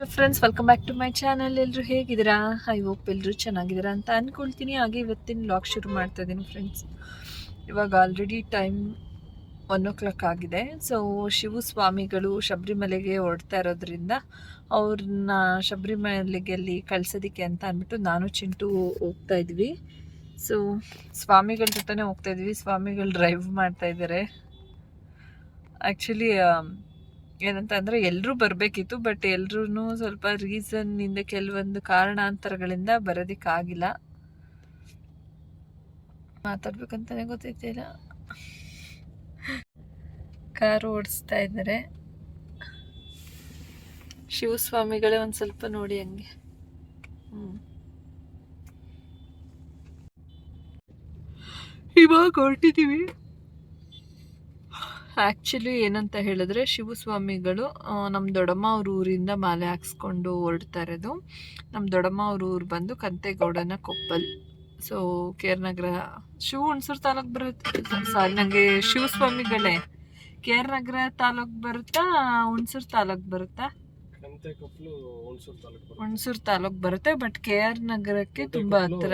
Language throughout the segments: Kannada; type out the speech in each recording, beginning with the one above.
Friends welcome back to my channel ಎಲ್ಲರೂ ಹೇಗಿದ್ದೀರಾ? ಐ ಹೋಪ್ ಎಲ್ಲರೂ ಚೆನ್ನಾಗಿದ್ದೀರಾ ಅಂತ ಅಂದ್ಕೊಳ್ತೀನಿ ಹಾಗೆ ಇವತ್ತಿನ ಲಾಗ್ ಶುರು ಮಾಡ್ತಾ ಇದ್ದೀನಿ ಫ್ರೆಂಡ್ಸ್ ಇವಾಗ already time one o'clock ಆಗಿದೆ ಸೊ ಶಿವಸ್ವಾಮಿಗಳು ಶಬರಿಮಲೆಗೆ ಹೊರಡ್ತಾ ಇರೋದ್ರಿಂದ ಅವ್ರನ್ನ ಶಬರಿಮಲೆಗೆ ಅಲ್ಲಿ ಕಳ್ಸೋದಕ್ಕೆ ಅಂತ ಅಂದ್ಬಿಟ್ಟು ನಾನು ಚಿಂಟು ಹೋಗ್ತಾ ಇದ್ವಿ. ಸೊ ಸ್ವಾಮಿಗಳ ಜೊತೆನೇ ಹೋಗ್ತಾ ಇದ್ವಿ. ಸ್ವಾಮಿಗಳು ಡ್ರೈವ್ ಮಾಡ್ತಾ ಇದ್ದಾರೆ. ಆ್ಯಕ್ಚುಲಿ ಏನಂತ ಅಂದರೆ ಎಲ್ಲರೂ ಬರಬೇಕಿತ್ತು ಬಟ್ ಎಲ್ರೂ ಸ್ವಲ್ಪ ರೀಸನ್ನಿಂದ ಕೆಲವೊಂದು ಕಾರಣಾಂತರಗಳಿಂದ ಬರೋದಕ್ಕಾಗಿಲ್ಲ. ಮಾತಾಡ್ಬೇಕಂತಾನೆ ಗೊತ್ತೈತಿಲ್ಲ ಕಾರು ಓಡಿಸ್ತಾ ಇದ್ದಾರೆ. ಶಿವಸ್ವಾಮಿಗಳೇ ಒಂದು ಸ್ವಲ್ಪ ನೋಡಿ ಹಂಗೆ. ಹ್ಞೂ ಇವಾಗ ಹೊರಟಿದ್ದೀವಿ. ಆ್ಯಕ್ಚುಲಿ ಏನಂತ ಹೇಳಿದ್ರೆ ಶಿವಸ್ವಾಮಿಗಳು ನಮ್ಮ ದೊಡ್ಡಮ್ಮ ಅವ್ರ ಊರಿಂದ ಮಾಲೆ ಹಾಕ್ಸ್ಕೊಂಡು ಹೊರಡ್ತಾ ಇರೋದು ನಮ್ಮ ದೊಡ್ಡಮ್ಮ ಅವ್ರ ಊರು ಬಂದು ಕಂತೆಗೌಡನ Koppal. So K R Nagar Shiva Hunsur taluk ಬರುತ್ತೆ. ಸಾರಿ ನನಗೆ ಶಿವಸ್ವಾಮಿಗಳೇ. ಕೆ ಆರ್ ನಗರ ತಾಲೂಕು ಬರುತ್ತಾ ಹುಣಸೂರು ತಾಲೂಕು ಬರುತ್ತಾ? ಹುಣ್ಸೂರು ತಾಲೂಕ್ ಬರುತ್ತೆ. ಬಟ್ ಕೆ ಆರ್ ನಗರಕ್ಕೆ ತುಂಬ ಹತ್ರ.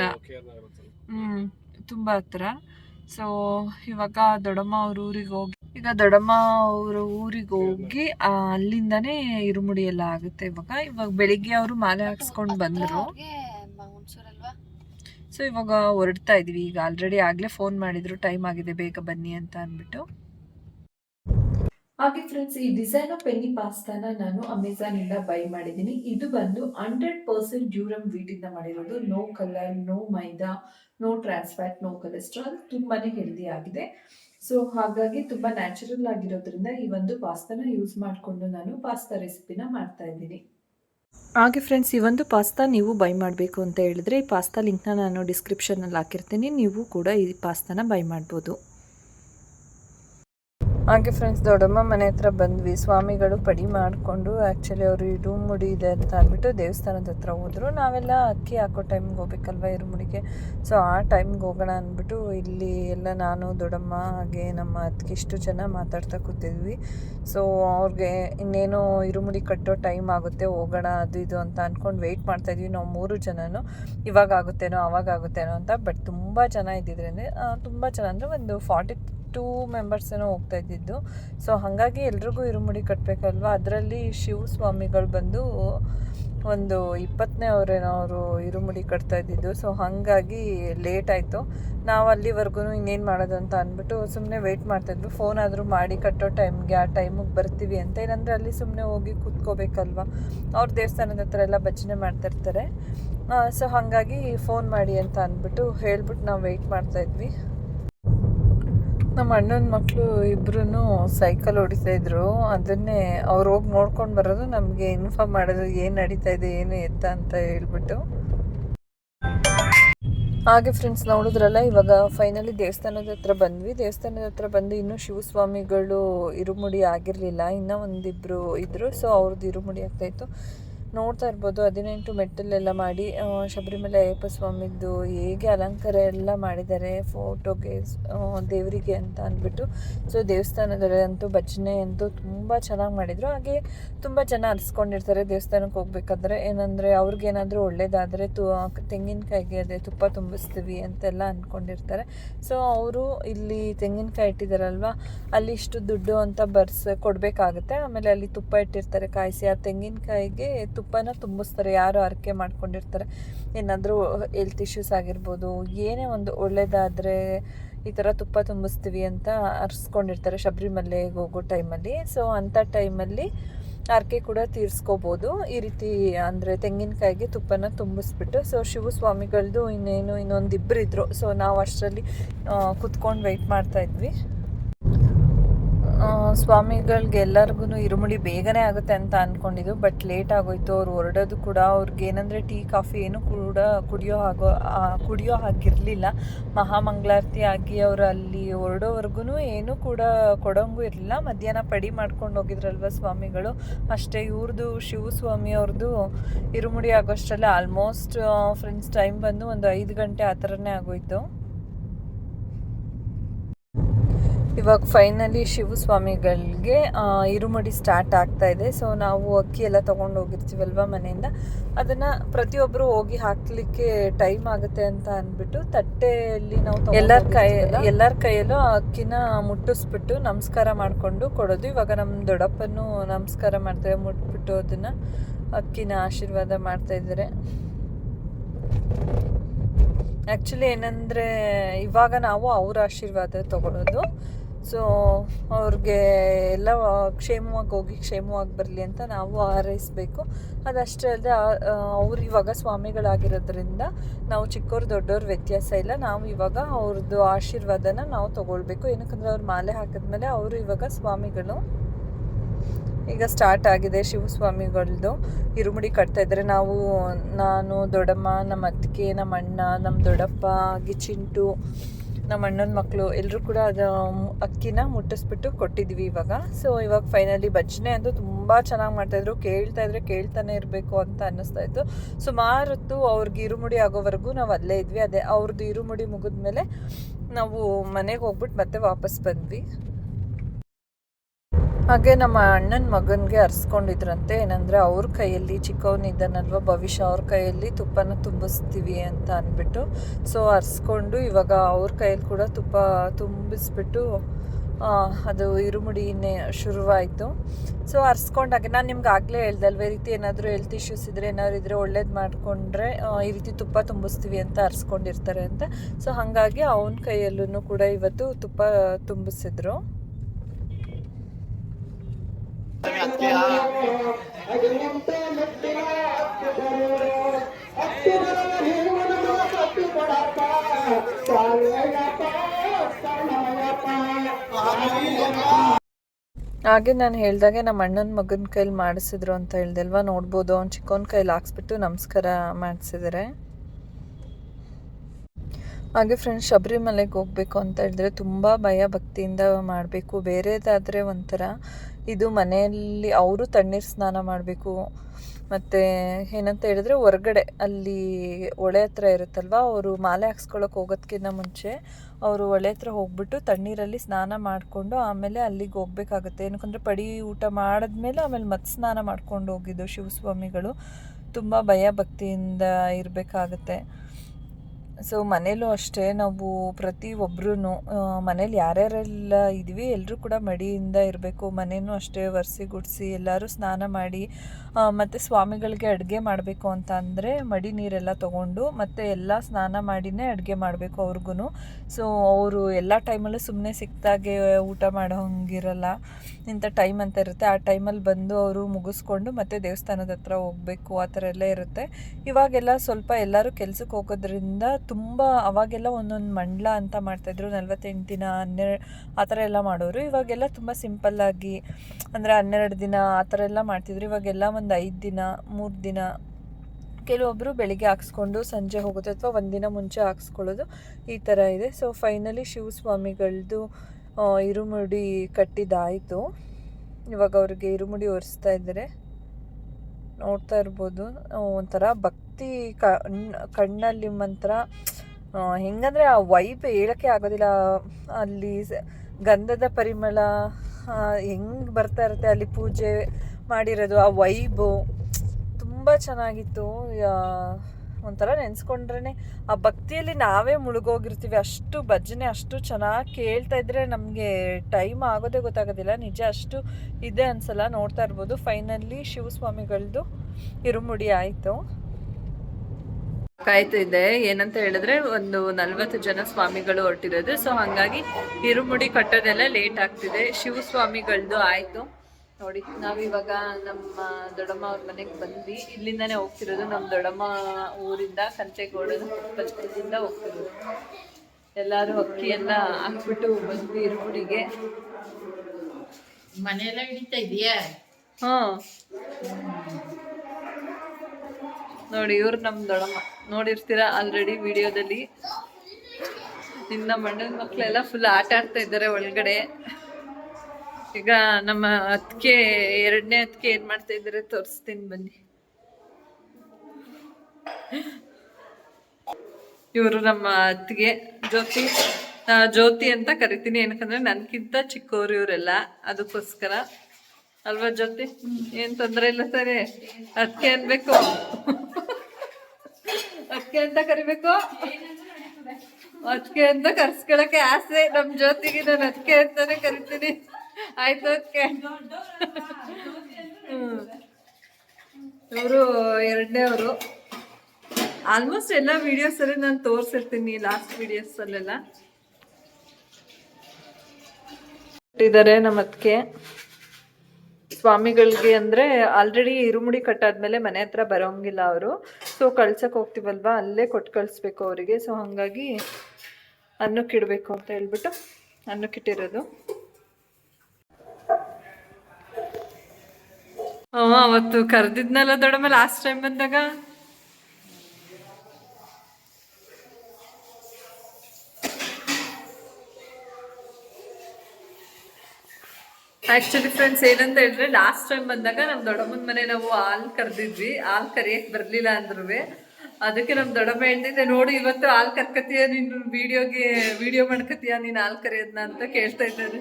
ಹ್ಮ್ ತುಂಬಾ ಹತ್ರ. ಸೊ ಇವಾಗ ದೊಡ್ಡಮ್ಮ ಅವ್ರ ಊರಿಗೆ ಹೋಗಿ ಈಗ ದೊಡ್ಡಮ್ಮ ಅವ್ರ ಊರಿಗೆ ಹೋಗಿ ಅಲ್ಲಿಂದನೇ ಇರುಮುಡಿ ಎಲ್ಲ ಆಗುತ್ತೆ ಇವಾಗ. ಇವಾಗ ಬೆಳಿಗ್ಗೆ ಅವರು ಮಾಲೆ ಹಾಕ್ಸ್ಕೊಂಡು ಬಂದರು. ಸೊ ಇವಾಗ ಹೊರಡ್ತಾ ಇದೀವಿ. ಈಗ ಆಲ್ರೆಡಿ ಆಗ್ಲೇ ಫೋನ್ ಮಾಡಿದ್ರು ಟೈಮ್ ಆಗಿದೆ ಬೇಗ ಬನ್ನಿ ಅಂತ ಅಂದ್ಬಿಟ್ಟು. ಹಾಗೆ ಫ್ರೆಂಡ್ಸ್ ಈ ಡಿಸೈನ್ ಪೆನ್ನಿ ಪಾಸ್ತಾನ ನಾನು ಅಮೆಝಾನ್ ಇಂದ ಬೈ ಮಾಡಿದ್ದೀನಿ. ಇದು ಬಂದು ಹಂಡ್ರೆಡ್ ಪರ್ಸೆಂಟ್ ಡ್ಯೂರಮ್ ವೀಟ್ ಇಂದ ಮಾಡಿರೋದು. No colour no maida. No trans fat no cholesterol ತುಂಬಾನೇ ಹೆಲ್ದಿ ಆಗಿದೆ. ಸೊ ಹಾಗಾಗಿ ತುಂಬಾ ನ್ಯಾಚುರಲ್ ಆಗಿರೋದ್ರಿಂದ ಈ ಒಂದು ಪಾಸ್ತಾನ ಯೂಸ್ ಮಾಡಿಕೊಂಡು ನಾನು ಪಾಸ್ತಾ ರೆಸಿಪಿನ ಮಾಡ್ತಾ ಇದ್ದೀನಿ. ಹಾಗೆ ಫ್ರೆಂಡ್ಸ್ ಈ ಒಂದು ಪಾಸ್ತಾ ನೀವು ಬೈ ಮಾಡಬೇಕು ಅಂತ ಹೇಳಿದ್ರೆ ಈ ಪಾಸ್ತಾ ಲಿಂಕ್ನ ನಾನು ಡಿಸ್ಕ್ರಿಪ್ಷನಲ್ಲಿ ಹಾಕಿರ್ತೀನಿ. ನೀವು ಕೂಡ ಈ ಪಾಸ್ತಾನ ಬೈ ಮಾಡ್ಬೋದು. ಹಾಗೆ ಫ್ರೆಂಡ್ಸ್ ದೊಡ್ಡಮ್ಮ ಮನೆ ಹತ್ರ ಬಂದ್ವಿ. ಸ್ವಾಮಿಗಳು ಪಡಿ ಮಾಡಿಕೊಂಡು ಆ್ಯಕ್ಚುಲಿ ಅವರು ಇರುಮುಡಿ ಇದೆ ಅಂತ ಅಂದ್ಬಿಟ್ಟು ದೇವಸ್ಥಾನದ ಹತ್ರ ಹೋದರು. ನಾವೆಲ್ಲ ಅಕ್ಕಿ ಹಾಕೋ ಟೈಮ್ಗೆ ಹೋಗ್ಬೇಕಲ್ವ ಇರುಮುಡಿಗೆ ಸೊ ಆ ಟೈಮ್ಗೆ ಹೋಗೋಣ ಅಂದ್ಬಿಟ್ಟು ಇಲ್ಲಿ ಎಲ್ಲ ನಾನು, ದೊಡ್ಡಮ್ಮ ಹಾಗೆ ನಮ್ಮ ಅದಕ್ಕೆ ಇಷ್ಟು ಜನ ಮಾತಾಡ್ತಾ ಕೂತಿದ್ವಿ. ಸೊ ಅವ್ರಿಗೆ ಇನ್ನೇನೋ ಇರುಮುಡಿ ಕಟ್ಟೋ ಟೈಮ್ ಆಗುತ್ತೆ, ಹೋಗೋಣ, ಅದು ಇದು ಅಂತ ಅಂದ್ಕೊಂಡು ವೆಯ್ಟ್ ಮಾಡ್ತಾ ಇದ್ವಿ. ನಾವು ಮೂರು ಜನನು. ಇವಾಗ ಆಗುತ್ತೇನೋ, ಅವಾಗ ಆಗುತ್ತೇನೋ ಅಂತ. ಬಟ್ ತುಂಬ ಜನ ಇದ್ದಿದ್ರೇನೆ ತುಂಬ ಜನ ಅಂದರೆ ಒಂದು ಫಾರ್ಟಿ ಟೂ ಮೆಂಬರ್ಸ್ ಏನೋ ಹೋಗ್ತಾ ಇದ್ದಿದ್ದು. ಸೊ ಹಾಗಾಗಿ ಎಲ್ರಿಗೂ ಇರುಮುಡಿ ಕಟ್ಟಬೇಕಲ್ವಾ ಅದರಲ್ಲಿ ಶಿವ ಸ್ವಾಮಿಗಳು ಬಂದು ಒಂದು ಇಪ್ಪತ್ತನೇ ಅವರೇನೋ ಅವರು ಇರುಮುಡಿ ಕಟ್ತಾ ಇದ್ದಿದ್ದು. ಸೊ ಹಾಗಾಗಿ ಲೇಟ್ ಆಯಿತು. ನಾವು ಅಲ್ಲಿವರೆಗೂ ಇನ್ನೇನು ಮಾಡೋದು ಅಂತ ಅಂದ್ಬಿಟ್ಟು ಸುಮ್ಮನೆ ವೆಯ್ಟ್ ಮಾಡ್ತಾಯಿದ್ವಿ ಫೋನ್ ಆದರೂ ಮಾಡಿ ಕಟ್ಟೋ ಟೈಮ್ಗೆ ಆ ಟೈಮಿಗೆ ಬರ್ತೀವಿ ಅಂತ. ಏನಂದರೆ ಅಲ್ಲಿ ಸುಮ್ಮನೆ ಹೋಗಿ ಕೂತ್ಕೋಬೇಕಲ್ವ? ಅವ್ರ ದೇವಸ್ಥಾನದ ಹತ್ರ ಎಲ್ಲ ಭಜನೆ ಮಾಡ್ತಾಯಿರ್ತಾರೆ ಸೊ ಹಾಗಾಗಿ ಫೋನ್ ಮಾಡಿ ಅಂತ ಅಂದ್ಬಿಟ್ಟು ಹೇಳ್ಬಿಟ್ಟು ನಾವು ವೆಯ್ಟ್ ಮಾಡ್ತಾಯಿದ್ವಿ ನಮ್ಮ ಅಣ್ಣನ ಮಕ್ಕಳು ಇಬ್ಬರೂ ಸೈಕಲ್ ಹೊಡಿತಾ ಇದ್ರು. ಅದನ್ನೇ ಅವ್ರು ಹೋಗಿ ನೋಡ್ಕೊಂಡು ಬರೋದು ನಮಗೆ ಇನ್ಫಾರ್ಮ್ ಮಾಡೋದು ಏನು ನಡೀತಾ ಇದೆ, ಏನು ಎತ್ತ ಅಂತ ಹೇಳ್ಬಿಟ್ಟು. ಹಾಗೆ ಫ್ರೆಂಡ್ಸ್ ನೋಡಿದ್ರಲ್ಲ, ಇವಾಗ ಫೈನಲಿ ದೇವಸ್ಥಾನದ ಹತ್ರ ಬಂದ್ವಿ. ದೇವಸ್ಥಾನದ ಹತ್ರ ಬಂದು ಇನ್ನೂ ಶಿವಸ್ವಾಮಿಗಳು ಇರುಮುಡಿ ಆಗಿರಲಿಲ್ಲ. ಇನ್ನೂ ಒಂದಿಬ್ಬರು ಇದ್ದರು ಸೊ ಅವ್ರದ್ದು ಇರುಮುಡಿ ಆಗ್ತಾಯಿತ್ತು ನೋಡ್ತಾ ಇರ್ಬೋದು. ಹದಿನೆಂಟು ಮೆಟ್ಟಲೆಲ್ಲ ಮಾಡಿ ಶಬರಿಮಲೆ ಅಯ್ಯಪ್ಪ ಸ್ವಾಮಿದು ಹೇಗೆ ಅಲಂಕಾರ ಎಲ್ಲ ಮಾಡಿದ್ದಾರೆ, ಫೋಟೋಗೆ ದೇವರಿಗೆ ಅಂತ ಅಂದ್ಬಿಟ್ಟು. ಸೊ ದೇವಸ್ಥಾನದಲ್ಲಿ ಅಂತೂ ಭಜನೆ ಅಂತೂ ತುಂಬ ಚೆನ್ನಾಗಿ ಮಾಡಿದರು. ಹಾಗೆ ತುಂಬ ಜನ ಅರ್ಸ್ಕೊಂಡಿರ್ತಾರೆ ದೇವಸ್ಥಾನಕ್ಕೆ ಹೋಗ್ಬೇಕಾದ್ರೆ. ಏನಂದರೆ ಅವ್ರಿಗೇನಾದರೂ ಒಳ್ಳೇದಾದರೆ ತು ತೆಂಗಿನಕಾಯಿಗೆ ಅದೇ ತುಪ್ಪ ತುಂಬಿಸ್ತೀವಿ ಅಂತೆಲ್ಲ ಅಂದ್ಕೊಂಡಿರ್ತಾರೆ ಸೊ ಅವರು ಇಲ್ಲಿ ತೆಂಗಿನಕಾಯಿ ಇಟ್ಟಿದ್ದಾರಲ್ವ ಅಲ್ಲಿ ಇಷ್ಟು ದುಡ್ಡು ಅಂತ ಬರ್ಸ್, ಕೊಡಬೇಕಾಗುತ್ತೆ. ಆಮೇಲೆ ಅಲ್ಲಿ ತುಪ್ಪ ಇಟ್ಟಿರ್ತಾರೆ ಕಾಯಿಸಿ. ಆ ತೆಂಗಿನಕಾಯಿಗೆ ತುಪ್ಪನ ತುಂಬಿಸ್ತಾರೆ, ಯಾರು ಹರಕೆ ಮಾಡ್ಕೊಂಡಿರ್ತಾರೆ. ಏನಾದರೂ ಹೆಲ್ತ್ ಇಶ್ಯೂಸ್ ಆಗಿರ್ಬೋದು, ಏನೇ ಒಂದು ಒಳ್ಳೆಯದಾದರೆ ಈ ಥರ ತುಪ್ಪ ತುಂಬಿಸ್ತೀವಿ ಅಂತ ಅರ್ಸ್ಕೊಂಡಿರ್ತಾರೆ ಶಬರಿಮಲೆಗೆ ಹೋಗೋ ಟೈಮಲ್ಲಿ ಸೊ ಅಂಥ ಟೈಮಲ್ಲಿ ಹರಕೆ ಕೂಡ ತೀರಿಸ್ಕೋಬೋದು. ಈ ರೀತಿ ಅಂದರೆ ತೆಂಗಿನಕಾಯಿಗೆ ತುಪ್ಪನ ತುಂಬಿಸ್ಬಿಟ್ಟು ಸೊ ಶಿವಸ್ವಾಮಿಗಳದ್ದು ಇನ್ನೇನು ಇನ್ನೊಂದು ಇಬ್ಬರಿದ್ರು ಸೊ ನಾವು ಅಷ್ಟರಲ್ಲಿ ಕುತ್ಕೊಂಡು ವೆಯ್ಟ್ ಮಾಡ್ತಾ ಇದ್ವಿ ಇರುಮುಳಿ ಬೇಗನೆ ಆಗುತ್ತೆ ಅಂತ ಅಂದ್ಕೊಂಡಿದ್ದು ಬಟ್ ಲೇಟ್ ಆಗೋಯ್ತು. ಅವ್ರು ಹೊರಡೋದು ಕೂಡ ಏನಂದರೆ ಟೀ, ಕಾಫಿ ಏನು ಕೂಡ ಕುಡಿಯೋ ಹಾಗೋ ಕುಡಿಯೋ ಹಾಗಿರಲಿಲ್ಲ. ಮಹಾಮಂಗಳಾರತಿ ಆಗಿ ಅವರು ಅಲ್ಲಿ ಹೊರಡೋವರೆಗೂ ಏನೂ ಕೂಡ ಕೊಡೋಂಗೂ ಇರಲಿಲ್ಲ. ಮಧ್ಯಾಹ್ನ ಪಡಿ ಮಾಡ್ಕೊಂಡು ಹೋಗಿದ್ರಲ್ವ ಸ್ವಾಮಿಗಳು. ಅಷ್ಟೇ ಇವ್ರದ್ದು ಶಿವಸ್ವಾಮಿ ಅವ್ರದ್ದು ಇರುಮುಡಿ ಆಗೋಷ್ಟರಲ್ಲೇ ಆಲ್ಮೋಸ್ಟ್ ಫ್ರೆಂಡ್ಸ್ ಟೈಮ್ ಬಂದು ಒಂದು ಐದು ಗಂಟೆ ಆ ಥರನೇ ಆಗೋಯ್ತು. ಇವಾಗ ಫೈನಲಿ ಶಿವಸ್ವಾಮಿಗಳಿಗೆ ಇರುಮಡಿ ಇರುಮುಡಿ ಸ್ಟಾರ್ಟ್ ಆಗ್ತಾ ಇದೆ. ಸೊ ನಾವು ಅಕ್ಕಿ ಎಲ್ಲ ತೊಗೊಂಡು ಹೋಗಿರ್ತೀವಲ್ವ ಮನೆಯಿಂದ. ಅದನ್ನು ಪ್ರತಿಯೊಬ್ಬರು ಹೋಗಿ ಹಾಕ್ಲಿಕ್ಕೆ ಟೈಮ್ ಆಗುತ್ತೆ ಅಂತ ಅಂದ್ಬಿಟ್ಟು ತಟ್ಟೆಯಲ್ಲಿ ನಾವು ಎಲ್ಲರ ಕೈ ಎಲ್ಲರ ಕೈಯಲ್ಲೂ ಅಕ್ಕಿನ ಮುಟ್ಟಿಸ್ಬಿಟ್ಟು ನಮಸ್ಕಾರ ಮಾಡಿಕೊಂಡು ಕೊಡೋದು. ಇವಾಗ ನಮ್ಮ ದೊಡ್ಡಪ್ಪನೂ ನಮಸ್ಕಾರ ಮಾಡ್ತಾರೆ ಮುಟ್ಬಿಟ್ಟು ಅದನ್ನು ಅಕ್ಕಿನ ಆಶೀರ್ವಾದ ಮಾಡ್ತಾ ಇದ್ದಾರೆ. ಆ್ಯಕ್ಚುಲಿ ಏನಂದರೆ ಇವಾಗ ನಾವು ಅವ್ರ ಆಶೀರ್ವಾದ ತಗೊಳ್ಳೋದು ಸೊ, ಅವ್ರಿಗೆ ಎಲ್ಲ ಕ್ಷೇಮವಾಗಿ ಹೋಗಿ ಕ್ಷೇಮವಾಗಿ ಬರಲಿ ಅಂತ ನಾವು ಹಾರೈಸಬೇಕು. ಅದಷ್ಟೇ ಅಲ್ಲದೆ ಅವ್ರು ಇವಾಗ ಸ್ವಾಮಿಗಳಾಗಿರೋದ್ರಿಂದ ನಾವು ಚಿಕ್ಕವ್ರು ದೊಡ್ಡವ್ರ ವ್ಯತ್ಯಾಸ ಇಲ್ಲ. ನಾವು ಇವಾಗ ಅವ್ರದ್ದು ಆಶೀರ್ವಾದನ ನಾವು ತೊಗೊಳ್ಬೇಕು. ಏನಕ್ಕಂದ್ರೆ ಅವ್ರು ಮಾಲೆ ಹಾಕಿದ್ಮೇಲೆ ಅವರು ಇವಾಗ ಸ್ವಾಮಿಗಳು. ಈಗ ಸ್ಟಾರ್ಟ್ ಆಗಿದೆ ಶಿವಸ್ವಾಮಿಗಳದ್ದು ಇರುಮುಡಿ ಕಟ್ತಾ ನಾವು, ನಾನು, ದೊಡ್ಡಮ್ಮ ನಮ್ಮ ಅತ್ತಿಗೆ ನಮ್ಮ ಅಣ್ಣ ನಮ್ಮ ದೊಡ್ಡಪ್ಪ ಗಿಚಿಂಟು ನಮ್ಮ ಅಣ್ಣನ ಮಕ್ಕಳು ಎಲ್ಲರೂ ಕೂಡ ಅದು ಅಕ್ಕಿನ ಮುಟ್ಟಿಸ್ಬಿಟ್ಟು ಕೊಟ್ಟಿದ್ವಿ ಇವಾಗ. ಸೊ ಇವಾಗ ಫೈನಲಿ ಭಜನೆ ಅಂತೂ ತುಂಬ ಚೆನ್ನಾಗಿ ಮಾಡ್ತಾಯಿದ್ರು ಕೇಳ್ತಾ ಇದ್ರೆ ಕೇಳ್ತಾನೆ ಇರಬೇಕು ಅಂತ ಅನ್ನಿಸ್ತಾ ಇತ್ತು. ಸುಮಾರು ಹೊತ್ತು ಅವ್ರಿಗೆ ಇರುಮುಡಿ ಆಗೋವರೆಗೂ ನಾವು ಅಲ್ಲೇ ಇದ್ವಿ. ಅದೇ ಅವ್ರದ್ದು ಇರುಮುಡಿ ಮುಗಿದ್ಮೇಲೆ ನಾವು ಮನೆಗೆ ಹೋಗ್ಬಿಟ್ಟು ಮತ್ತೆ ವಾಪಸ್ ಬಂದ್ವಿ. ಹಾಗೆ ನಮ್ಮ ಅಣ್ಣನ ಮಗನಿಗೆ ಅರ್ಸ್ಕೊಂಡಿದ್ರಂತೆ. ಏನಂದರೆ ಅವ್ರ ಕೈಯಲ್ಲಿ, ಚಿಕ್ಕವನಿದ್ದಾನಲ್ವ, ಭವಿಷ್ಯ ಅವ್ರ ಕೈಯಲ್ಲಿ ತುಪ್ಪನ ತುಂಬಿಸ್ತೀವಿ ಅಂತ ಅಂದ್ಬಿಟ್ಟು. ಸೊ ಅರ್ಸ್ಕೊಂಡು ಇವಾಗ ಅವ್ರ ಕೈಯಲ್ಲಿ ಕೂಡ ತುಪ್ಪ ತುಂಬಿಸ್ಬಿಟ್ಟು ಅದು ಇರುಮುಡಿನೇ ಶುರುವಾಯಿತು. ಸೊ ಅರ್ಸ್ಕೊಂಡಾಗ ನಾನು ನಿಮ್ಗೆ ಆಗಲೇ ಹೇಳ್ದಲ್ವ ಈ ರೀತಿ ಏನಾದರೂ ಹೆಲ್ತ್ ಇಶ್ಯೂಸ್ ಇದ್ದರೆ ಏನಾದ್ರು ಇದ್ದರೆ ಒಳ್ಳೇದು ಮಾಡಿಕೊಂಡ್ರೆ ಈ ರೀತಿ ತುಪ್ಪ ತುಂಬಿಸ್ತೀವಿ ಅಂತ ಅರ್ಸ್ಕೊಂಡಿರ್ತಾರೆ ಅಂತ. ಸೊ ಹಾಗಾಗಿ ಅವನ ಕೈಯಲ್ಲೂ ಕೂಡ ಇವತ್ತು ತುಪ್ಪ ತುಂಬಿಸಿದ್ರು. ಹಾಗೆ ನಾನು ಹೇಳ್ದಾಗೆ ನಮ್ಮ ಅಣ್ಣನ ಮಗನ ಕೈಲಿ ಮಾಡಿಸಿದ್ರು ಅಂತ ಹೇಳ್ದಲ್ವಾ? ನೋಡ್ಬೋದು. ಅವ್ನು ಚಿಕ್ಕವನ ಕೈಲಿ ಹಾಕ್ಸ್ಬಿಟ್ಟು ನಮಸ್ಕಾರ ಮಾಡಿಸಿದ್ದಾರೆ ಹಾಗೆ ಫ್ರೆಂಡ್ಸ್ ಶಬರಿಮಲೆಗೆ ಹೋಗಬೇಕು ಅಂತ ಹೇಳಿದ್ರೆ ತುಂಬ ಭಯ ಭಕ್ತಿಯಿಂದ ಮಾಡಬೇಕು. ಬೇರೆದಾದರೆ ಒಂಥರ ಇದು ಮನೆಯಲ್ಲಿ ಅವರು ತಣ್ಣೀರು ಸ್ನಾನ ಮಾಡಬೇಕು. ಮತ್ತು ಏನಂತ ಹೇಳಿದ್ರೆ ಹೊರಗಡೆ ಅಲ್ಲಿ ಹೊಳೆ ಹತ್ರ ಇರುತ್ತಲ್ವ, ಅವರು ಮಾಲೆ ಹಾಕ್ಸ್ಕೊಳ್ಳೋಕೆ ಹೋಗೋದಕ್ಕಿಂತ ಮುಂಚೆ ಅವರು ಹೊಳೆ ಹತ್ರ ಹೋಗ್ಬಿಟ್ಟು ತಣ್ಣೀರಲ್ಲಿ ಸ್ನಾನ ಮಾಡಿಕೊಂಡು ಆಮೇಲೆ ಅಲ್ಲಿಗೆ ಹೋಗ್ಬೇಕಾಗುತ್ತೆ. ಏನಕ್ಕಂದ್ರೆ ಪಡಿ ಊಟ ಮಾಡಿದ್ಮೇಲೆ ಆಮೇಲೆ ಮತ್ತೆ ಸ್ನಾನ ಮಾಡ್ಕೊಂಡು ಹೋಗಿದ್ದು ಶಿವಸ್ವಾಮಿಗಳು. ತುಂಬ ಭಯ ಭಕ್ತಿಯಿಂದ ಇರಬೇಕಾಗತ್ತೆ. ಸೊ ಮನೇಲೂ ಅಷ್ಟೇ ನಾವು ಪ್ರತಿ ಒಬ್ರು ಮನೇಲಿ ಯಾರ್ಯಾರೆಲ್ಲ ಇದ್ವಿ ಎಲ್ಲರೂ ಕೂಡ ಮಡಿಯಿಂದ ಇರಬೇಕು. ಮನೇನೂ ಅಷ್ಟೇ ಒರೆಸಿ ಗುಡಿಸಿ ಎಲ್ಲರೂ ಸ್ನಾನ ಮಾಡಿ ಮತ್ತು ಸ್ವಾಮಿಗಳಿಗೆ ಅಡುಗೆ ಮಾಡಬೇಕು ಅಂತ ಅಂದರೆ ಮಡಿ ನೀರೆಲ್ಲ ತೊಗೊಂಡು ಮತ್ತು ಎಲ್ಲ ಸ್ನಾನ ಮಾಡಿನೇ ಅಡುಗೆ ಮಾಡಬೇಕು ಅವ್ರಿಗೂ ಸೊ ಅವರು ಎಲ್ಲ ಟೈಮಲ್ಲೂ ಸುಮ್ಮನೆ ಸಿಕ್ತಾಗೆ ಊಟ ಮಾಡೋ ಹಂಗಿರಲ್ಲ. ಇಂಥ ಟೈಮ್ ಅಂತ ಇರುತ್ತೆ. ಆ ಟೈಮಲ್ಲಿ ಬಂದು ಅವರು ಮುಗಿಸ್ಕೊಂಡು ಮತ್ತೆ ದೇವಸ್ಥಾನದ ಹತ್ರ ಹೋಗಬೇಕು. ಆ ಥರ ಎಲ್ಲ ಇರುತ್ತೆ. ಇವಾಗೆಲ್ಲ ಸ್ವಲ್ಪ ಎಲ್ಲರೂ ಕೆಲ್ಸಕ್ಕೆ ಹೋಗೋದ್ರಿಂದ ತುಂಬ ಅವಾಗೆಲ್ಲ ಒಂದೊಂದು ಮಂಡಲ ಅಂತ ಮಾಡ್ತಾಯಿದ್ರು ನಲ್ವತ್ತೆಂಟು ದಿನ, ಹನ್ನೆರಡು, ಆ ಥರ ಎಲ್ಲ ಮಾಡೋರು. ಇವಾಗೆಲ್ಲ ತುಂಬ ಸಿಂಪಲ್ಲಾಗಿ ಅಂದರೆ ಹನ್ನೆರಡು ದಿನ ಆ ಥರ ಎಲ್ಲ ಮಾಡ್ತಿದ್ರು. ಇವಾಗೆಲ್ಲ ಒಂದು ಐದು ದಿನ, ಮೂರು ದಿನ. ಕೆಲವೊಬ್ಬರು ಬೆಳಿಗ್ಗೆ ಹಾಕ್ಸ್ಕೊಂಡು ಸಂಜೆ ಹೋಗುತ್ತೆ ಅಥವಾ ಒಂದಿನ ಮುಂಚೆ ಹಾಕ್ಸ್ಕೊಳ್ಳೋದು ಈ ಥರ ಇದೆ. ಸೊ ಫೈನಲಿ ಶಿವಸ್ವಾಮಿಗಳದ್ದು ಇರುಮುಡಿ ಕಟ್ಟಿದಾಯಿತು ಇವಾಗ ಅವ್ರಿಗೆ ಇರುಮುಡಿ ಒರೆಸ್ತಾ ಇದ್ದಾರೆ. ನೋಡ್ತಾ ಇರ್ಬೋದು. ಒಂಥರ ಭಕ್ತಿ. ಕಣ್ ಕಣ್ಣಲ್ಲಿ ಮಂತ್ರ ಹೆಂಗಂದ್ರೆ ಆ ವೈಬ್ ಹೇಳೋಕ್ಕೆ ಆಗೋದಿಲ್ಲ. ಅಲ್ಲಿ ಗಂಧದ ಪರಿಮಳ ಹೆಂಗೆ ಬರ್ತಾ ಇರುತ್ತೆ ಅಲ್ಲಿ ಪೂಜೆ ಮಾಡಿರೋದು, ಆ ವೈಬು ತುಂಬ ಚೆನ್ನಾಗಿತ್ತು. ಒಂಥರ ನೆನೆಸ್ಕೊಂಡ್ರೆ ಆ ಭಕ್ತಿಯಲ್ಲಿ ನಾವೇ ಮುಳುಗೋಗಿರ್ತೀವಿ. ಅಷ್ಟು ಭಜನೆ, ಅಷ್ಟು ಚೆನ್ನಾಗಿ ಕೇಳ್ತಾ ಇದ್ರೆ ನಮಗೆ ಟೈಮ್ ಆಗೋದೇ ಗೊತ್ತಾಗೋದಿಲ್ಲ. ನಿಜ ಅಷ್ಟು ಇದೆ ಅನ್ಸಲ್ಲ, ನೋಡ್ತಾ ಇರ್ಬೋದು. ಫೈನಲಿ ಶಿವಸ್ವಾಮಿಗಳದು ಇರುಮುಡಿ ಆಯಿತು. ಕಾಯ್ತು ಇದೆ ಏನಂತ ಹೇಳಿದ್ರೆ ಒಂದು ನಲ್ವತ್ತು ಜನ ಸ್ವಾಮಿಗಳು ಹೊರಟಿರೋದು. ಸೊ ಹಾಗಾಗಿ ಇರುಮುಡಿ ಕಟ್ಟೋದೆಲ್ಲ ಲೇಟ್ ಆಗ್ತಿದೆ. ಶಿವಸ್ವಾಮಿಗಳದ್ದು ಆಯ್ತು. ನೋಡಿ ನಾವಿವಾಗ ನಮ್ಮ ದೊಡ್ಡಮ್ಮ ಅವ್ರ ಮನೆಗೆ ಬಂದ್ವಿ. ಇಲ್ಲಿಂದಾನೇ ಹೋಗ್ತಿರೋದು. ನಮ್ಮ ದೊಡ್ಡಮ್ಮ ಊರಿಂದ ಕಂಚೆಗೌಡನ ಪಂಚಾಯತಿಂದ ಹೋಗ್ತಿರೋದು. ಎಲ್ಲರೂ ಅಕ್ಕಿ ಎಲ್ಲ ಹಾಕ್ಬಿಟ್ಟು ಬಂದ್ವಿ ಇರುಮುಡಿಗೆ. ಮನೆಯೆಲ್ಲ ಹಿಡಿತಾ ಇದೆಯಾ? ಹಾ ನೋಡಿ, ಇವ್ರು ನಮ್ಮ ದೊಡ್ಡಮ್ಮ ನೋಡಿರ್ತೀರ ಆಲ್ರೆಡಿ ವಿಡಿಯೋದಲ್ಲಿ. ಇನ್ನು ಮಣ್ಣಿನ ಮಕ್ಕಳೆಲ್ಲ ಫುಲ್ ಆಟ ಆಡ್ತಾ ಇದ್ದಾರೆ ಒಳಗಡೆ. ಈಗ ನಮ್ಮ ಅತ್ತಿಗೆ, ಎರಡನೇ ಅತ್ತಿಗೆ ಏನ್ ಮಾಡ್ತಾ ಇದ್ದಾರೆ ತೋರಿಸ್ತೀನಿ ಬನ್ನಿ. ಇವರು ನಮ್ಮ ಅತ್ತಿಗೆ ಜ್ಯೋತಿ ಜ್ಯೋತಿ ಅಂತ ಕರಿತೀನಿ. ಏನಕ್ಕಂದ್ರೆ ನನ್ಕಿಂತ ಚಿಕ್ಕವರು ಇವರೆಲ್ಲ. ಅದಕ್ಕೋಸ್ಕರ ಅಲ್ವಾ ಜ್ಯೋತಿ? ಏನ್ ತೊಂದರೆ ಇಲ್ಲ ಸರಿ. ಅದಕ್ಕೆ ಅನ್ಬೇಕು. ಅದಕ್ಕೆ ಅಂತ ಕರಿಬೇಕು. ಅದಕ್ಕೆ ಅಂತ ಕರ್ಸ್ಕೊಳಕ್ಕೆ ಆಸೆ. ನಮ್ ಜ್ಯೋತಿಗೆ ನಾನು ಅದಕ್ಕೆ ಅಂತಾನೆ ಕರಿತೀನಿ. ಆಯ್ತು ಅದಕ್ಕೆ ಇವರು ಎರಡನೇ ಅವರು. ಆಲ್ಮೋಸ್ಟ್ ಎಲ್ಲ ವಿಡಿಯೋಸ್ ಅಲ್ಲಿ ನಾನು ತೋರಿಸಿರ್ತೀನಿ ಲಾಸ್ಟ್ ವಿಡಿಯೋಸ್ ಅಲ್ಲೆಲ್ಲ. ನಮ್ಮ ಅದಕ್ಕೆ ಸ್ವಾಮಿಗಳಿಗೆ ಅಂದ್ರೆ ಆಲ್ರೆಡಿ ಇರುಮುಡಿ ಕಟ್ಟಾದ್ಮೇಲೆ ಮನೆ ಹತ್ರ ಬರೋಂಗಿಲ್ಲ ಅವರು. ಸೊ ಕಳ್ಸಕ್ಕೆ ಹೋಗ್ತೀವಲ್ವಾ? ಅಲ್ಲೇ ಕೊಟ್ಟು ಕಳಿಸ್ಬೇಕು ಅವರಿಗೆ. ಸೊ ಹಾಗಾಗಿ ಅನ್ನಕ್ಕಿಡ್ಬೇಕು ಅಂತ ಹೇಳ್ಬಿಟ್ಟು ಅನ್ನಕ್ಕಿಟ್ಟಿರೋದು. ಅವತ್ತು ಕರೆದಿದ್ನಲ್ಲ ಮೇಲೆ ಲಾಸ್ಟ್ ಟೈಮ್ ಬಂದಾಗ? ಆಕ್ಚುಲಿ ಫ್ರೆಂಡ್ಸ್ ಏನಂತ ಹೇಳಿದ್ರೆ ಲಾಸ್ಟ್ ಟೈಮ್ ಬಂದಾಗ ನಮ್ಮ ದೊಡ್ಡಮ್ಮನ ಮನೆ ನಾವು ಹಾಲ್ ಕರೆದಿದ್ವಿ. ಹಾಲ್ ಕರಿಯಕ್ ಬರ್ಲಿಲ್ಲ ಅಂದ್ರೂ ಅದಕ್ಕೆ ನಮ್ ದೊಡ್ಡಮ್ಮ ಹೇಳ್ತಿದ್ದೆ, ನೋಡಿ, ಇವತ್ತು ಹಾಲ್ ಕರ್ಕತೀಯ? ನೀನು ವಿಡಿಯೋಗೆ ವಿಡಿಯೋ ಮಾಡ್ಕತೀಯ? ನೀನ್ ಹಾಲ್ ಕರಿಯೋದ್ನ ಅಂತ ಕೇಳ್ತಾ ಇದ್ದಾರೆ.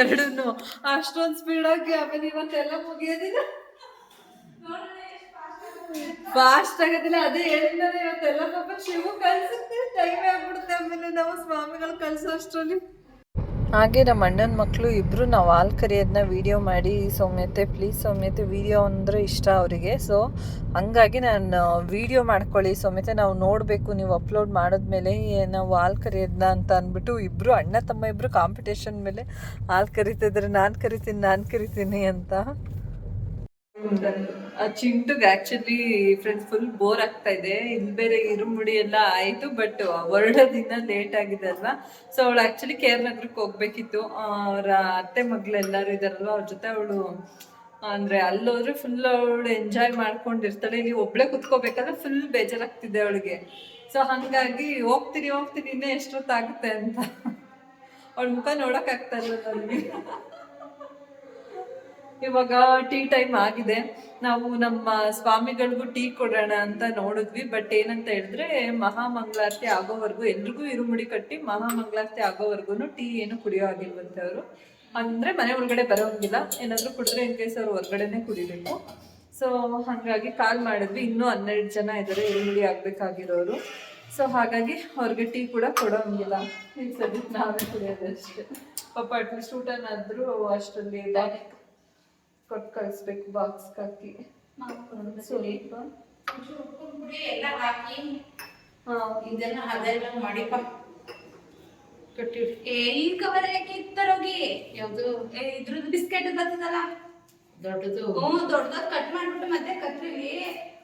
ಎರಡನ್ನು. ಅಷ್ಟೊಂದು ಸ್ಪೀಡ್ ಆಗಿ ಆಮೇಲೆ ಇವತ್ತೆಲ್ಲ ಮುಗಿಯೋದಿಲ್ಲ. ಫಾಸ್ಟ್ ಆಗೋದಿಲ್ಲ ಅದೇ ಹೇಳಿದ್ರೆ ಇವತ್ತೆಲ್ಲ ಪಾಪ ಶಿವ ಕಳ್ಸುತ್ತೆ ಟೈಮ್ ಆಗ್ಬಿಡುತ್ತೆ. ಆಮೇಲೆ ನಾವು ಸ್ವಾಮಿಗಳು ಕಳ್ಸೋ ಅಷ್ಟರಲ್ಲಿ ಹಾಗೆ ನಮ್ಮ ಅಣ್ಣನ ಮಕ್ಕಳು ಇಬ್ಬರು ನಾವು ಹಾಲು ಕರಿಯೋದನ್ನ ವಿಡಿಯೋ ಮಾಡಿ, ಸೌಮ್ಯತೆ ಪ್ಲೀಸ್ ಸೌಮ್ಯತೆ ವಿಡಿಯೋ ಅಂದರೆ ಇಷ್ಟ ಅವರಿಗೆ. ಸೊ ಹಂಗಾಗಿ ನಾನು ವೀಡಿಯೋ ಮಾಡ್ಕೊಳ್ಳಿ. ಸೌಮ್ಯತೆ, ನಾವು ನೋಡಬೇಕು, ನೀವು ಅಪ್ಲೋಡ್ ಮಾಡಿದ್ಮೇಲೆ ನಾವು ಹಾಲು ಕರಿಯೋದನ್ನ ಅಂತ ಅಂದ್ಬಿಟ್ಟು ಇಬ್ಬರು ಅಣ್ಣ ತಮ್ಮ ಇಬ್ಬರು ಕಾಂಪಿಟೇಷನ್ ಮೇಲೆ ಹಾಲು ಕರಿತಿದ್ರೆ ನಾನು ಕರಿತೀನಿ ನಾನು ಕರಿತೀನಿ ಅಂತ. ಆ ಚಿಂಟುಗೆ ಆಕ್ಚುಲಿ ಫ್ರೆಂಡ್ಸ್ ಫುಲ್ ಬೋರ್ ಆಗ್ತಾ ಇದೆ. ಇಲ್ಲಿ ಬೇರೆ ಇರುಮುಡಿ ಎಲ್ಲ ಆಯ್ತು ಬಟ್ ಹೊರಡೋದಿನ ಲೇಟ್ ಆಗಿದೆ ಅಲ್ವಾ? ಸೊ ಅವಳು ಆಕ್ಚುಲಿ ಕೇರ್ ನಗರಕ್ಕೆ ಹೋಗ್ಬೇಕಿತ್ತು. ಅವರ ಅತ್ತೆ ಮಗ್ಳೆಲ್ಲರೂ ಇದಾರಲ್ವ? ಅವ್ರ ಜೊತೆ ಅವಳು, ಅಂದ್ರೆ ಅಲ್ಲೋದ್ರೆ ಫುಲ್ ಅವಳು ಎಂಜಾಯ್ ಮಾಡ್ಕೊಂಡಿರ್ತಾಳೆ. ಇಲ್ಲಿ ಒಬ್ಳೆ ಕುತ್ಕೋಬೇಕಾದ್ರೆ ಫುಲ್ ಬೇಜಾರಾಗ್ತಿದೆ ಅವಳಿಗೆ. ಸೊ ಹಂಗಾಗಿ ಹೋಗ್ತೀನಿ ಹೋಗ್ತೀನಿ, ಇನ್ನೇ ಎಷ್ಟೊತ್ತಾಗುತ್ತೆ ಅಂತ. ಅವಳ ಮುಖ ನೋಡಕ್ ಆಗ್ತಾ ಇಲ್ಲ ನನಗೆ ಇವಾಗ ಟೀ ಟೈಮ್ ಆಗಿದೆ. ನಾವು ನಮ್ಮ ಸ್ವಾಮಿಗಳಿಗೂ ಟೀ ಕೊಡೋಣ ಅಂತ ನೋಡಿದ್ವಿ. ಬಟ್ ಏನಂತ ಹೇಳಿದ್ರೆ, ಮಹಾಮಂಗಳಾರತಿ ಆಗೋವರೆಗೂ ಎಲ್ರಿಗೂ ಇರುಮುಡಿ ಕಟ್ಟಿ ಮಹಾಮಂಗಳಾರತಿ ಆಗೋವರೆಗೂ ಟೀ ಏನು ಕುಡಿಯೋ ಆಗಿಲ್ವಂತೆ ಅವರು. ಅಂದ್ರೆ ಮನೆ ಒಳಗಡೆ ಬರೋಂಗಿಲ್ಲ. ಏನಾದ್ರು ಕುಡಿದ್ರೆ ಇನ್ ಕೇಸ್ ಅವ್ರು ಹೊರಗಡೆನೆ ಕುಡಿಬೇಕು. ಸೊ ಹಾಗಾಗಿ ಕಾಲ್ ಮಾಡಿದ್ವಿ. ಇನ್ನೂ ಹನ್ನೆರಡು ಜನ ಇದ್ದಾರೆ ಇರುಮುಡಿ ಆಗ್ಬೇಕಾಗಿರೋರು. ಸೊ ಹಾಗಾಗಿ ಅವ್ರಿಗೆ ಟೀ ಕೂಡ ಕೊಡೋಂಗಿಲ್ಲ. ಸದ್ಯಕ್ಕೆ ನಾವೇ ಕುಡಿಯೋದು ಅಷ್ಟೇ. ಪಾಪ ಅಟ್ಲೀಸ್ಟ್ ಊಟನಾದ್ರೂ ಅಷ್ಟರಲ್ಲಿ ಕೊಟ್ಟು ಕಳಿಸ್ಬೇಕು ಬಾಕ್ಸ್ ಹಾಕಿ. ಸ್ವಲ್ಪ. ಎಲ್ಲ ಹಾಕಿ. ಹಾ ಇದನ್ನ ಅದೆಲ್ಲ ಮಾಡಿಪ್ಪ. ಕಟ್ಟಿ ಏ ಈ ಕವರ್ ಯಾಕೆ ಇತ್ತರೋಗಿ ಯಾವುದು? ಏ ಇದ್ರದ್ದು ಬಿಸ್ಕೆಟ್ ಬರ್ತದಲ್ಲ? ದೊಡ್ಡದು. ಹ್ಞೂ ದೊಡ್ಡದಾಗಿ ಕಟ್ ಮಾಡ್ಬಿಟ್ಟು ಮತ್ತೆ ಕತ್ರಿಲಿ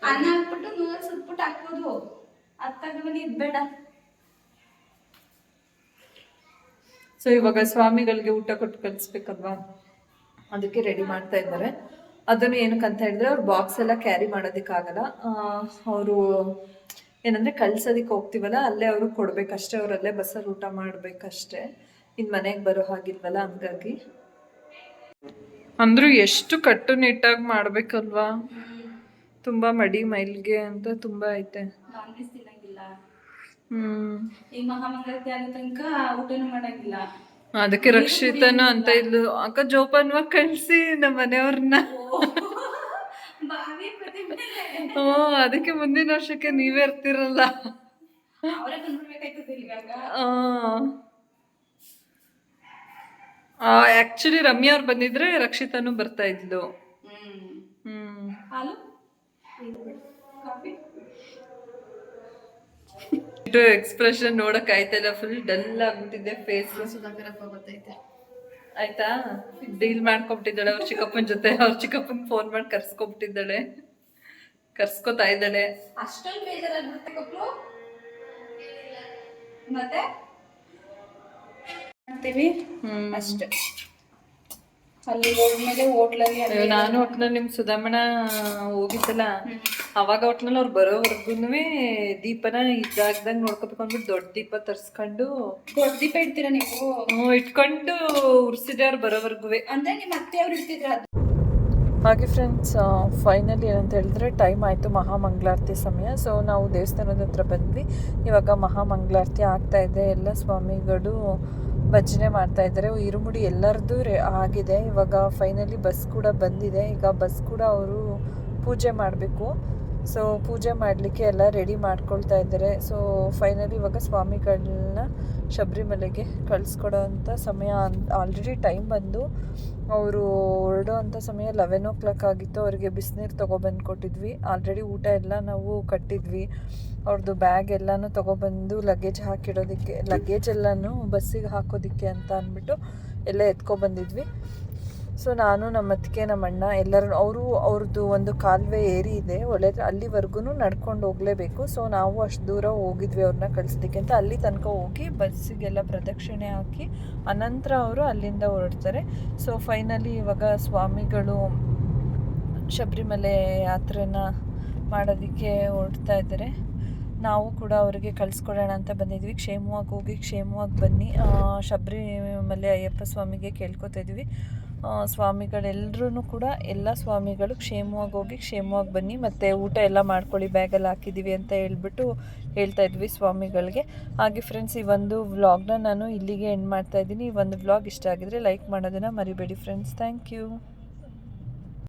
ಅನ್ನ ಹಾಕ್ಬಿಟ್ಟು ನೂರ ಸುತ್ಬಿಟ್ಟು ಹಾಕ್ಬೋದು. ಅದ್ ಇದ್ಬೇಡ ಇದ್ ಬೇಡ. ಸೊ ಇವಾಗ ಸ್ವಾಮಿಗಳಿಗೆ ಊಟ ಕೊಟ್ಟು ಕಳಿಸ್ಬೇಕಲ್ವಾ? ಅದಕ್ಕೆ ರೆಡಿ ಮಾಡ್ತಾ ಇದ್ದಾರೆ. ಅದನ್ನು ಅಂತ ಹೇಳಿದ್ರೆ ಅವ್ರು ಬಾಕ್ಸ್ ಎಲ್ಲ ಕ್ಯಾರಿ ಮಾಡೋದಕ್ಕಾಗಲ್ಲ. ಅವರು ಏನಂದ್ರೆ ಕಳ್ಸೋದಕ್ಕೆ ಹೋಗ್ತೀವಲ್ಲ ಅಲ್ಲೇ ಅವರು ಕೊಡ್ಬೇಕಷ್ಟೇ ಅವರಲ್ಲೇ ಬಸ್ಸಲ್ಲಿ ಊಟ ಮಾಡ್ಬೇಕಷ್ಟೇ. ಇನ್ನು ಮನೆಗೆ ಬರೋ ಹಾಗಿಲ್ವಲ್ಲ ಹಂಗಾಗಿ. ಅಂದ್ರೂ ಎಷ್ಟು ಕಟ್ಟುನಿಟ್ಟಾಗಿ ಮಾಡ್ಬೇಕಲ್ವಾ? ತುಂಬಾ ಮಡಿ ಮೈಲ್ಗೆ ಅಂತ ತುಂಬಾ ಐತೆ. ನಾನ್ ವೆಜ್ ತಿನ್ನಂಗಿಲ್ಲ. ಹ್ಮ್. ಈ ಮಹಾಮಂಗಳ ತನಕ ಊಟನೂ ಮಾಡಂಗಿಲ್ಲ. ಅದಕ್ಕೆ ರಕ್ಷಿತನು ಅಂತ ಇದ್ಲು. ಅಕ್ಕ ಜೋಪಾನ್ವಾಗಿ ಕಳ್ಸಿ ನಮ್ಮ ಮನೆಯವ್ರನ್ನ. ಹ್ಞೂ ಅದಕ್ಕೆ ಮುಂದಿನ ವರ್ಷಕ್ಕೆ ನೀವೇ ಇರ್ತಿರಲ್ಲ. ಆಕ್ಚುಲಿ ರಮ್ಯಾ ಅವ್ರು ಬಂದಿದ್ರೆ ರಕ್ಷಿತನು ಬರ್ತಾ ಇದ್ಲು ಹ್ಮ್ ಹ್ಮ್ ಹಾಲು ಕಾಫಿ ಎಕ್ಸ್ಪ್ರೆಷನ್ ನೋಡಕ್ ಇಲ್ಲ ಫುಲ್ ಡಲ್ ಆಗ್ಬಿಟ್ಟಿದೆ ಫೇಸ್ ಸುಧಾಕರಪ್ಪ ಗೊತ್ತೈತೆ. ಆಯ್ತಾ? ಡೀಲ್ ಮಾಡ್ಕೊಂಬಿಟ್ಟಿದ್ದಾಳೆ ಅವ್ರ ಚಿಕ್ಕಪ್ಪನ ಜೊತೆ. ಅವ್ರ ಚಿಕ್ಕಪ್ಪನ ಫೋನ್ ಮಾಡಿ ಕರ್ಸ್ಕೊಬಿಟ್ಟಿದ್ದಾಳೆ. ಕರ್ಸ್ಕೊತಾ ಇದ್ದಾಳೆ. ಅಷ್ಟೊಂದು ಬೇಜಾರಾಗ್ಬಿಡುತ್ತೆ ಕಪ್ಲು ಮತ್ತೆ? ಮಾಡ್ತೀವಿ? ಹ್ಮ್. ಅಷ್ಟೇ. ಅಲ್ಲಿ ಹೋದ್ಮೇಲೆ ಹೋಟ್ಲಲ್ಲಿ ನಾನು ಒಟ್ನಲ್ಲಿ ನಿಮ್ ಸುಧಾಮಣ ಹೋಗಿದ್ದಲ್ಲ ಅವಾಗ ಒಟ್ನಲ್ಲಿ ಅವ್ರು ಬರೋವರ್ಗುನು ದೀಪನ ಇದಾಗ್ದಂಗ್ ನೋಡ್ಕೋಬೇಕು ಅಂದ್ಬಿಟ್ಟು ದೊಡ್ಡ ದೀಪ ತರ್ಸ್ಕೊಂಡು ದೊಡ್ಡ ದೀಪ ಇಡ್ತೀರಾ ನೀವು? ಇಟ್ಕೊಂಡು ಉರ್ಸಿದ್ರೆ ಅವ್ರು ಬರೋವರ್ಗುವೆ. ಅಂದ್ರೆ ನಿಮ್ಮ ಅತ್ತೆ ಅವ್ರು ಇಡ್ತಿದ್ರ ಹಾಗೆ ಫ್ರೆಂಡ್ಸ್ ಫೈನಲಿ ಏನಂತ ಹೇಳಿದ್ರೆ ಟೈಮ್ ಆಯಿತು ಮಹಾಮಂಗಳಾರತಿ ಸಮಯ. ಸೊ ನಾವು ದೇವಸ್ಥಾನದ ಹತ್ರ ಬಂದ್ವಿ. ಇವಾಗ ಮಹಾಮಂಗಳಾರತಿ ಆಗ್ತಾ ಇದೆ. ಎಲ್ಲ ಸ್ವಾಮಿಗಳು ಭಜನೆ ಮಾಡ್ತಾ ಇದ್ದಾರೆ. ಇರುಮುಡಿ ಎಲ್ಲರದ್ದು ಆಗಿದೆ. ಇವಾಗ ಫೈನಲಿ ಬಸ್ ಕೂಡ ಬಂದಿದೆ. ಈಗ ಬಸ್ ಕೂಡ ಅವರು ಪೂಜೆ ಮಾಡಬೇಕು. ಸೊ ಪೂಜೆ ಮಾಡಲಿಕ್ಕೆ ಎಲ್ಲ ರೆಡಿ ಮಾಡ್ಕೊಳ್ತಾ ಇದ್ದಾರೆ. ಸೊ ಫೈನಲಿ ಇವಾಗ ಸ್ವಾಮಿಗಳನ್ನ ಶಬರಿಮಲೆಗೆ ಕಳಿಸ್ಕೊಡೋ ಅಂಥ ಸಮಯ ಆಲ್ರೆಡಿ ಟೈಮ್ ಬಂದು ಅವರು ಹೊರಡೋ ಅಂಥ ಸಮಯ ಲೆವೆನ್ ಓ ಕ್ಲಾಕ್ ಆಗಿತ್ತು. ಅವರಿಗೆ ಬಿಸಿನೀರು ತೊಗೊಬಂದು ಕೊಟ್ಟಿದ್ವಿ. ಆಲ್ರೆಡಿ ಊಟ ಎಲ್ಲ ನಾವು ಕಟ್ಟಿದ್ವಿ. ಅವ್ರದ್ದು ಬ್ಯಾಗ್ ಎಲ್ಲನೂ ತೊಗೊಬಂದು ಲಗೇಜ್ ಹಾಕಿಡೋದಕ್ಕೆ ಲಗೇಜ್ ಎಲ್ಲನೂ ಬಸ್ಸಿಗೆ ಹಾಕೋದಕ್ಕೆ ಅಂತ ಅಂದ್ಬಿಟ್ಟು ಎಲ್ಲ ಎತ್ಕೊಬಂದಿದ್ವಿ. ಸೊ ನಾನು ನಮ್ಮ ಅತ್ತಿಗೆ, ನಮ್ಮ ಅಣ್ಣ ಎಲ್ಲರೂ ಅವರು ಅವ್ರದ್ದು ಒಂದು ಕಾಲುವೆ ಏರಿ ಇದೆ. ಒಳ್ಳೆ ಅಲ್ಲಿವರೆಗೂ ನಡ್ಕೊಂಡು ಹೋಗಲೇಬೇಕು. ಸೊ ನಾವು ಅಷ್ಟು ದೂರ ಹೋಗಿದ್ವಿ ಅವ್ರನ್ನ ಕಳಿಸೋದಕ್ಕೆ ಅಂತ. ಅಲ್ಲಿ ತನಕ ಹೋಗಿ ಬಸ್ಸಿಗೆಲ್ಲ ಪ್ರದಕ್ಷಿಣೆ ಹಾಕಿ, ಅನಂತರ ಅವರು ಅಲ್ಲಿಂದ ಹೊರಡ್ತಾರೆ. ಸೊ ಫೈನಲಿ ಇವಾಗ ಸ್ವಾಮಿಗಳು ಶಬರಿಮಲೆ ಯಾತ್ರೆನ ಮಾಡೋದಕ್ಕೆ ಹೊರಡ್ತಾ ಇದ್ದಾರೆ. ನಾವು ಕೂಡ ಅವರಿಗೆ ಕಳಿಸ್ಕೊಡೋಣ ಅಂತ ಬಂದಿದ್ವಿ. ಕ್ಷೇಮವಾಗಿ ಹೋಗಿ, ಕ್ಷೇಮವಾಗಿ ಬನ್ನಿ. ಶಬರಿಮಲೆ ಅಯ್ಯಪ್ಪ ಸ್ವಾಮಿಗೆ ಕೇಳ್ಕೊತಾ ಇದ್ವಿ. ಸ್ವಾಮಿಗಳೆಲ್ಲರೂ ಕೂಡ ಎಲ್ಲ ಸ್ವಾಮಿಗಳು ಕ್ಷೇಮವಾಗಿ ಹೋಗಿ ಕ್ಷೇಮವಾಗಿ ಬನ್ನಿ, ಮತ್ತು ಊಟ ಎಲ್ಲ ಮಾಡ್ಕೊಳ್ಳಿ, ಬ್ಯಾಗಲ್ಲಿ ಹಾಕಿದ್ದೀವಿ ಅಂತ ಹೇಳ್ಬಿಟ್ಟು ಹೇಳ್ತಾ ಇದ್ವಿ ಸ್ವಾಮಿಗಳಿಗೆ. ಹಾಗೆ ಫ್ರೆಂಡ್ಸ್ ಈ ಒಂದು ವ್ಲಾಗ್ನ ನಾನು ಇಲ್ಲಿಗೆ ಎಂಡ್ ಮಾಡ್ತಾ ಇದ್ದೀನಿ. ಈ ಒಂದು ವ್ಲಾಗ್ ಇಷ್ಟ ಆಗಿದ್ರೆ ಲೈಕ್ ಮಾಡೋದನ್ನು ಮರಿಬೇಡಿ ಫ್ರೆಂಡ್ಸ್ ಥ್ಯಾಂಕ್ ಯು